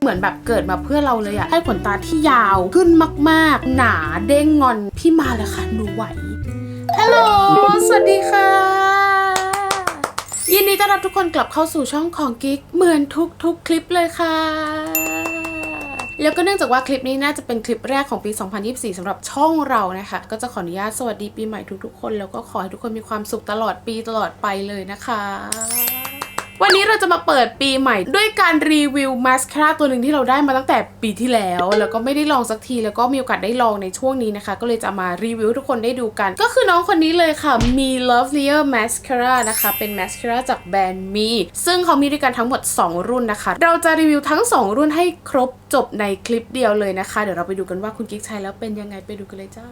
เหมือนแบบเกิดมาเพื่อเราเลยอะให้ขนตาที่ยาวขึ้นมากๆ หนาเด้งงอนพี่มาแล้วค่ะหนูไหวฮัลโหลสวัสดีค่ะ ยินดีต้อนรับทุกคนกลับเข้าสู่ช่องของกิ๊กเหมือนทุกๆคลิปเลยค่ะ แล้วก็เนื่องจากว่าคลิปนี้น่าจะเป็นคลิปแรกของปี 2024สำหรับช่องเรานะคะ ก็จะขออนุญาตสวัสดีปีใหม่ทุกๆคน แล้วก็ขอให้ทุกคนมีความสุขตลอดปีตลอดไปเลยนะคะ วันนี้เราจะมาเปิดปีใหม่ ด้วยการรีวิวมาสคาร่าตัวหนึ่งที่เราได้มาตั้งแต่ปีที่แล้ว แล้วก็ไม่ได้ลองสักทีแล้วก็มีโอกาสได้ลองในช่วงนี้นะคะ ก็เลยจะมารีวิวทุกคนได้ดูกัน ก็คือน้องคนนี้เลยค่ะ มี Lovelier Mascara นะคะ เป็นมาสคาร่าจากแบรนด์มีซึ่งเขามีด้วยกันทั้งหมด 2 รุ่นนะคะ เราจะรีวิวทั้ง 2 รุ่นให้ครบจบในคลิปเดียวเลยนะคะ เดี๋ยวเราไปดูกันว่าคุณกิ๊กใช้แล้วเป็นยังไงไปดูกันเลยจ้า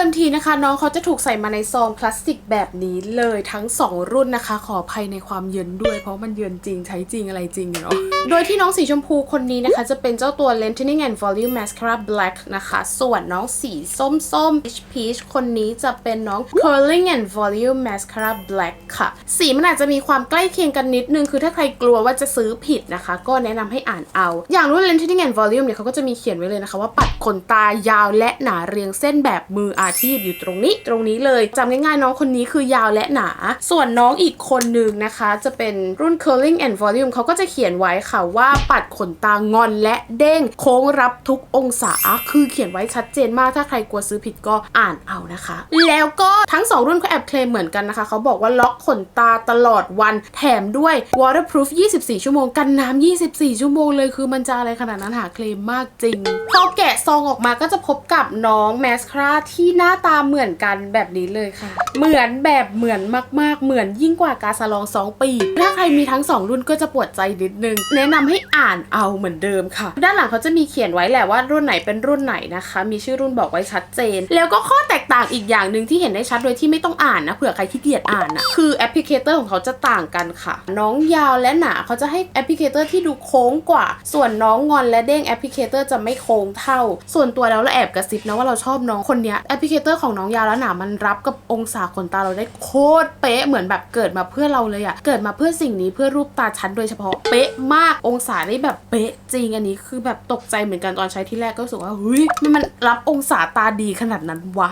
ดิมทีนะคะ น้องเขาจะถูกใส่มาในซองพลาสติกแบบนี้เลยทั้ง 2 รุ่นนะคะ ขออภัยในความเยินด้วย เพราะมันเยินจริงใช้จริงอะไรจริงเนาะโดยที่น้องสีชมพูคนนี้นะคะ จะเป็นเจ้าตัว Lengthening and Volume Mascara Black นะคะ ส่วนน้องสีส้มส้ม Peach Peach คนนี้จะเป็นน้อง Curling and Volume Mascara Black ค่ะ สีมันอาจจะมีความใกล้เคียงกันนิดนึง คือถ้าใครกลัวว่าจะซื้อผิดนะคะ ก็แนะนำให้อ่านเอา อย่างรุ่น Lengthening and Volume เนี่ยเขาก็จะมีเขียนไว้เลยนะคะว่าปัดขนตายาวและหนาเรียงเส้นแบบมืออาชีพอยู่ตรงนี้ตรงนี้เลยจำง่ายๆน้องคนนี้คือยาวและหนา ส่วนน้องอีกคนนึงนะคะ จะเป็นรุ่น Curling and Volume เขาก็จะเขียนไว้ค่ะว่าปัดขนตางอนและเด้งโค้งรับทุกองศาคือเขียนไว้ชัดเจนมากถ้าใครกลัวซื้อผิดก็อ่านเอานะคะ แล้วก็ทั้ง 2 รุ่นเขาแอบเคลมเหมือนกันนะคะ เขาบอกว่าล็อกขนตาตลอดวันแถมด้วย waterproof 24 ชั่วโมงกันน้ำ24 ชั่วโมงเลยคือมันจะอะไรขนาดนั้นหาเคลมมากจริง พอแกะซองออกมาก็จะพบกับน้องแมสคราที่หน้าตาเหมือนกันแบบนี้เลยค่ะ เหมือนแบบเหมือนมากๆ เหมือนยิ่งกว่ากาสลอง2ปี ถ้าใครมีทั้ง 2 รุ่นก็จะปวดใจนิดนึง แนะนำให้อ่านเอาเหมือนเดิมค่ะ ด้านหลังเขาจะมีเขียนไว้แหละว่ารุ่นไหนเป็นรุ่นไหนนะคะ มีชื่อรุ่นบอกไว้ชัดเจน แล้วก็ข้อแตกต่างอีกอย่างหนึ่งที่เห็นได้ชัดโดยที่ไม่ต้องอ่านนะเผื่อใครขี้เกียจอ่านนะคือแอปพลิเคเตอร์ของเขาจะต่างกันค่ะ น้องยาวและหนาเขาจะให้แอปพลิเคเตอร์ที่ดูโค้งกว่า ส่วนน้องงอนและเด้งแอปพลิเคเตอร์จะไม่โค้งเท่า ส่วนตัวแล้วเราแอบกระซิบนะว่าเราชอบน้องคนนี้แอปพลิเคเตอร์ของน้องยาวและหนามันรับกับองศาขนตาเราได้โคตรเป๊ะเหมือนแบบเกิดมาเพื่อเราเลยอะเกิดมาเพื่อสิ่งนี้เพื่อรูปตาชั้นโดยเฉพาะเป๊ะมากองศาได้แบบเป๊ะจริงอันนี้คือแบบตกใจเหมือนกันตอนใช้ที่แรกก็รู้สึกว่าเฮ้ยมันมันรับองศาตาดีขนาดนั้นวะ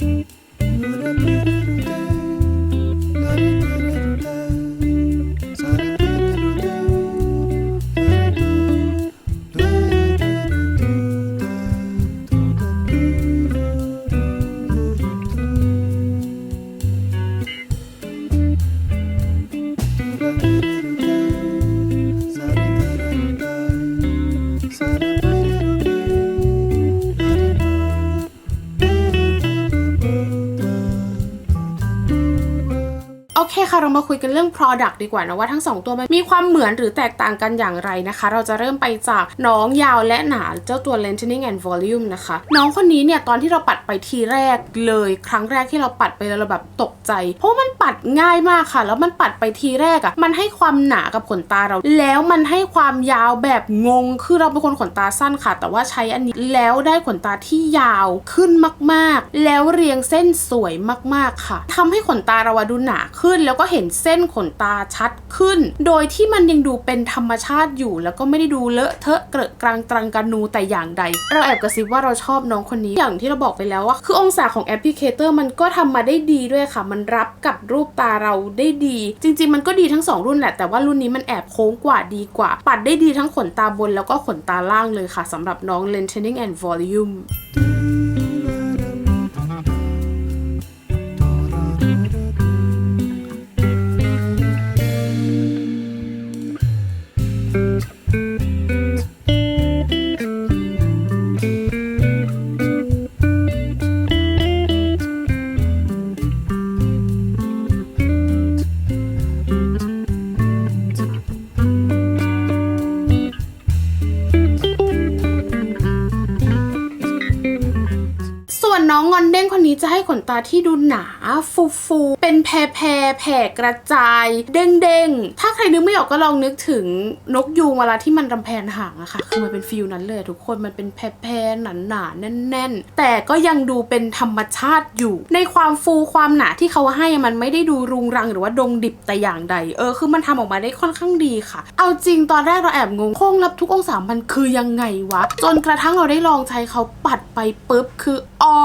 โอ คค่ะ เรามาคุยกันเรื่อง Product ดีกว่านะว่าทั้ง 2 ตัวมันมีความเหมือนหรือแตกต่างกันอย่างไรนะคะ เราจะเริ่มไปจากน้องยาวและหนาเจ้าตัว Lengthening and Volume นะคะ น้องคนนี้เนี่ยตอนที่เราปัดไปทีแรกเลย ครั้งแรกที่เราปัดไปแล้วเราแบบตกใจ เพราะมันปัดง่ายมากค่ะ แล้วมันปัดไปทีแรกอะ่ะมันให้ความหนากับขนตาเรา แล้วมันให้ความยาวแบบงง คือเราเป็นคนขนตาสั้นค่ะ แต่ว่าใช้อันนี้แล้วได้ขนตาที่ยาวขึ้นมาก ๆ แล้วเรียงเส้นสวยมากๆค่ะทำให้ขนตาเราดูหนาขึ้นแล้วแล้วก็เห็นเส้นขนตาชัดขึ้น โดยที่มันยังดูเป็นธรรมชาติอยู่ แล้วก็ไม่ได้ดูเลอะเทอะเกลอะกลางตรังกันนูแต่อย่างใด เราแอบกระซิบว่าเราชอบน้องคนนี้อย่างที่เราบอกไปแล้วว่าคือองศาของแอปพลิเคเตอร์มันก็ทำมาได้ดีด้วยค่ะ มันรับกับรูปตาเราได้ดี จริง ๆ มันก็ดีทั้งสองรุ่นแหละแต่ว่ารุ่นนี้มันแอบโค้งกว่าดีกว่า ปัดได้ดีทั้งขนตาบนแล้วก็ขนตาล่างเลยค่ะสำหรับน้อง Lengthening and Volume「 จะให้ขนตาที่ดูหนาฟูฟูเป็นแพรแพรแผ่กระจาย เด้งเด้งถ้าใครนึกไม่ออกก็ลองนึกถึงนกยูงเวลาที่มันรำแพนหางอะค่ะคือมันเป็นฟิลนั้นเลยทุกคนมันเป็นแพรแพรหนาหนาๆแน่น ๆ แต่ก็ยังดูเป็นธรรมชาติอยู่ ในความฟูความหนาที่เขาให้มันไม่ได้ดูรุงรังหรือว่าดงดิบแต่อย่างใด เออคือมันทำออกมาได้ค่อนข้างดีค่ะ เอาจริงตอนแรกเราแอบงงโค้งรับทุกองศามันคือยังไงวะ จนกระทั่งเราได้ลองใช้เขาปัดไปปุ๊บคืออ๋อ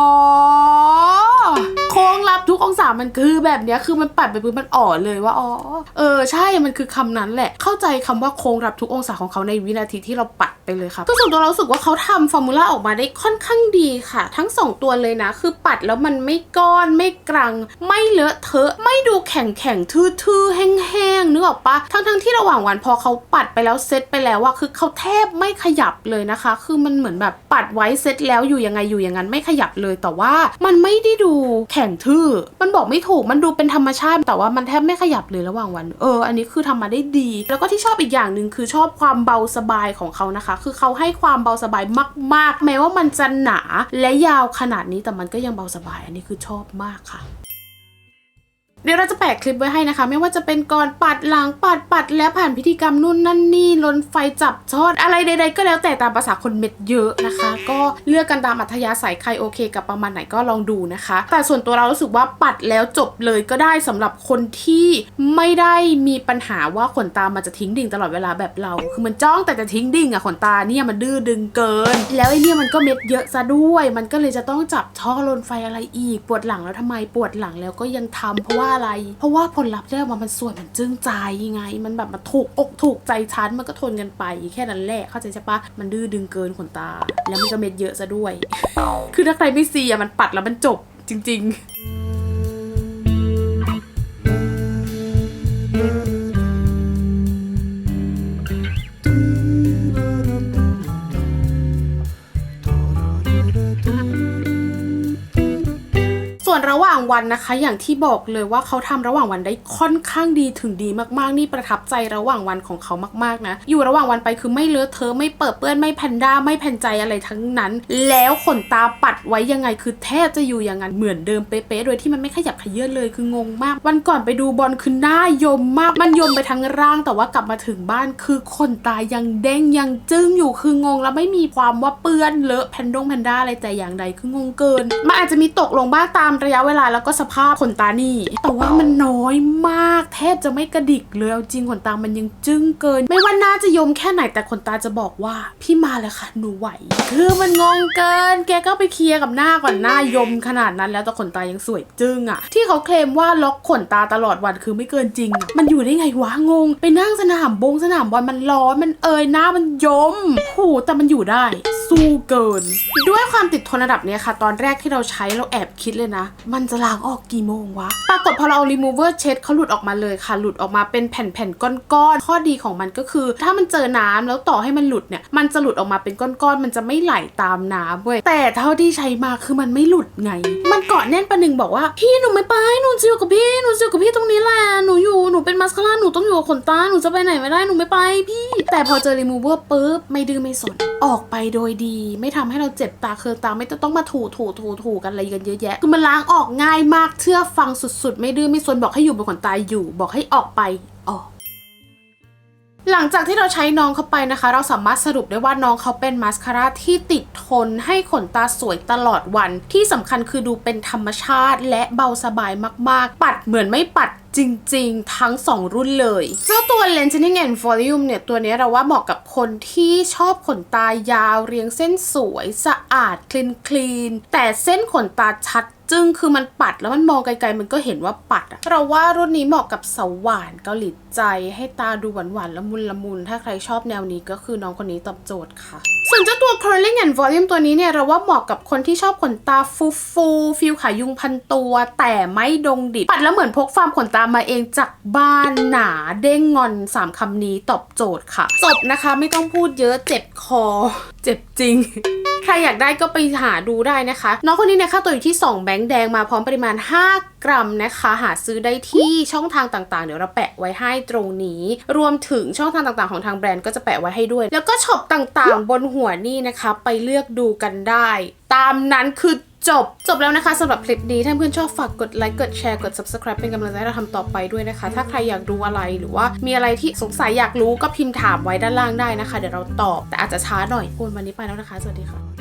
Oh. โค้งรับทุกองศามันคือแบบเนี้ยคือมันปัดไปปุ๊บมันอ๋อเลยว่าอ๋อเออใช่มันคือคำนั้นแหละ เข้าใจคำว่าโค้งรับทุกองศาของเขาในวินาทีที่เราปัดไปเลยครับคือส่วนตัวเราสึกว่าเขาทำฟอร์มูล่าออกมาได้ค่อนข้างดีค่ะ ทั้งสองตัวเลยนะ คือปัดแล้วมันไม่ก้อนไม่กรัง ไม่เลอะเทอะ ไม่ดูแข็งแข็งทื่อๆแห้งๆนึกออกปะทั้งทั้งที่ระหว่างวันพอเขาปัดไปแล้วเซตไปแล้วว่าคือเขาแทบไม่ขยับเลยนะคะ คือมันเหมือนแบบปัดไว้เซตแล้วอยู่ยังไงอยู่อย่างนั้นไม่ขยับเลยแต่ว่ามันไม่ได้ดูแข็งทื่อ มันบอกไม่ถูกมันดูเป็นธรรมชาติแต่ว่ามันแทบไม่ขยับเลยระหว่างวัน เออ อันนี้คือทำมาได้ดี แล้วก็ที่ชอบอีกอย่างหนึ่งคือชอบความเบาสบายของเขานะคะ คือเขาให้ความเบาสบายมาก ๆ แม้ว่ามันจะหนาและยาวขนาดนี้แต่มันก็ยังเบาสบาย อันนี้คือชอบมากค่ะ เดี๋ยวเราจะแปะคลิปไว้ให้นะคะ ไม่ว่าจะเป็นก่อนปัดหลังปัดปัดแล้วผ่านพิธีกรรมนู่นนั่นนี่ลนไฟจับชอดอะไรใด ๆ ก็แล้วแต่ตามภาษาคนเม็ดเยอะนะคะ ก็เลือกกันตามอัธยาศัยใครโอเค กับประมาณไหนก็ลองดูนะคะ แต่ส่วนตัวเรารู้สึกว่าปัดแล้วจบเลยก็ได้สำหรับคนที่ไม่ได้มีปัญหาว่าขนตามันจะทิ้งดิ่งตลอดเวลาแบบเรา คือมันจ้องแต่จะทิ้งดิ่งอะขนตาเนี่ยมันดื้อดึงเกิน แล้วไอ้เนี่ยมันก็เม็ดเยอะซะด้วย มันก็เลยจะต้องจับช่อลนไฟอะไรอีกปวดหลังแล้วทำไมปวดหลังแล้วก็ยังทำเพราะว่าอะไร เพราะว่าผลลัพธ์ได้ออกมามันสวยมันจึ้งใจยังไง มันแบบมันถูกอกถูกใจฉันมันก็ทนกันไป แค่นั้นแหละเข้าใจใช่ปะมันดื้อดึงเกินขนตา แล้วมันก็เม็ดเยอะซะด้วย คือถ้าใครไม่ซีอะมันปัดแล้วมันจบจริง ๆางวันนะคะ อย่างที่บอกเลยว่าเขาทำระหว่างวันได้ค่อนข้างดีถึงดีมากๆ นี่ประทับใจระหว่างวันของเขามากๆนะ อยู่ระหว่างวันไปคือไม่เลอะเทอะไม่เปิดเปื้อนไม่แพนด้าไม่แผ่นใจอะไรทั้งนั้น แล้วขนตาปัดไว้ยังไงคือแทบจะอยู่อย่างนั้นเหมือนเดิมเป๊ะๆโดยที่มันไม่ขยับขยื่นเลยคืองงมาก วันก่อนไปดูบอลคือหน้ายมมาก มันยมไปทั้งร่างแต่ว่ากลับมาถึงบ้านคือขนตายังเด้งยังจึ้งอยู่คืองงแล้วไม่มีความว่าเปื้อนเลอะแพนดงแพนด้าอะไรแต่อย่างใดคืองงเกินมันอาจจะมีตกลงบ้างตามระยะเวลาแล้วก็สภาพขนตานี่ แต่ว่ามันน้อยมากแทบจะไม่กระดิกเลยเอาจริงขนตามันยังจึ้งเกิน ไม่ว่าน้าจะยมแค่ไหนแต่ขนตาจะบอกว่า พี่มาเลยค่ะหนูไหว คือมันงงเกิน แกก็ไปเคลียร์กับหน้าก่อนหน้ายมขนาดนั้น แล้วแต่ขนตายังสวยจึ้งอะที่เขาเคลมว่าล็อกขนตาตลอดวันคือไม่เกินจริงอะมันอยู่ได้ไงวะงง ไปนั่งสนามบงสนามบอลมันร้อนมันเอยหน้ามันยมโหแต่มันอยู่ได้ สู้เกิน ด้วยความติดทนระดับเนี้ยค่ะ ตอนแรกที่เราใช้เราแอบคิดเลยนะ มันจะล้างออกกี่โมงวะ ปรากฏพอเราเอา remover เช็ดเขาหลุดออกมาเลยค่ะ หลุดออกมาเป็นแผ่นๆก้อนๆ ข้อดีของมันก็คือ ถ้ามันเจอน้ำแล้วต่อให้มันหลุดเนี่ย มันจะหลุดออกมาเป็นก้อนๆ มันจะไม่ไหลตามน้ำเว้ย แต่เท่าที่ใช้มาคือมันไม่หลุดไง มันเกาะแน่นประหนึ่งบอกว่า พี่หนูไม่ไป หนูจะอยู่กับพี่ หนูจะอยู่กับพี่ตรงนี้แหละ หนูอยู่ หนูเป็นมัสคาร่า หนูต้องอยู่กับขนตา หนูจะไปไหนไม่ได้ หนูไม่ไปพี่ แต่พอเจอ remover ปุ๊บ ไม่ดื้อไม่สน ออกไปโดยดี ไม่ทำให้เราเจ็บตาเคืองตา ไม่ต้องมาถูถูถูถูกันอะไรกันเยอะแยะ คือมันล้างออกง่ายายมากเชื่อฟังสุดๆ ไม่ดื้อไม่สนบอกให้อยู่บนขนตาอยู่ บอกให้ออกไปออกหลังจากที่เราใช้น้องเข้าไปนะคะ เราสามารถสรุปได้ว่าน้องเขาเป็นมาสคาร่าที่ติดทนให้ขนตาสวยตลอดวัน ที่สำคัญคือดูเป็นธรรมชาติและเบาสบายมากๆ ปัดเหมือนไม่ปัดจริงๆ ทั้ง 2 รุ่นเลยเจ้าตัว Lengthening and Volume เนี่ย ตัวนี้เราว่าเหมาะกับคนที่ชอบขนตายาวเรียงเส้นสวย สะอาดคลีนคลีนแต่เส้นขนตาชัด จึงคือมันปัดแล้วมันมองไกลๆมันก็เห็นว่าปัดอะเราว่ารุ่นนี้เหมาะกับสาวหวานเกาหลีใจ ให้ตาดูหวานๆละมุนละมุน ถ้าใครชอบแนวนี้ก็คือน้องคนนี้ตอบโจทย์ค่ะ ส่วนเจ้าตัว curling and volume ตัวนี้เนี่ยเราว่าเหมาะกับคนที่ชอบขนตาฟูฟูฟิลขายุงพันตัว แต่ไม่ดงดิบปัดแล้วเหมือนพกฟาร์มขนตามาเองจากบ้านหนาเด้งงอน 3คำนี้ตอบโจทย์ค่ะ จบนะคะไม่ต้องพูดเยอะเจ็บคอ เจ็บจริง ใครอยากได้ก็ไปหาดูได้นะคะ น้องคนนี้เนี่ยค่าตัวอยู่ที่ 2 แบงค์แดงมาพร้อมปริมาณ 5 กรัมนะคะ หาซื้อได้ที่ช่องทางต่างๆ เดี๋ยวเราแปะไว้ให้ตรงนี้ รวมถึงช่องทางต่างๆ ของทางแบรนด์ก็จะแปะไว้ให้ด้วย แล้วก็ช็อปต่างๆ บนหัวหัวนี่นะคะ ไปเลือกดูกันได้ ตามนั้นคือ จบ จบแล้วนะคะสำหรับคลิปนี้ถ้าเพื่อนชอบฝากกดไลค์กดแชร์กด subscribe เป็นกำลังใจให้เราทำต่อไปด้วยนะคะ ถ้าใครอยากดูอะไรหรือว่ามีอะไรที่สงสัยอยากรู้ก็พิมพ์ถามไว้ด้านล่างได้นะคะ เดี๋ยวเราตอบแต่อาจจะช้าหน่อยคุณวันนี้ไปแล้วนะคะ สวัสดีค่ะ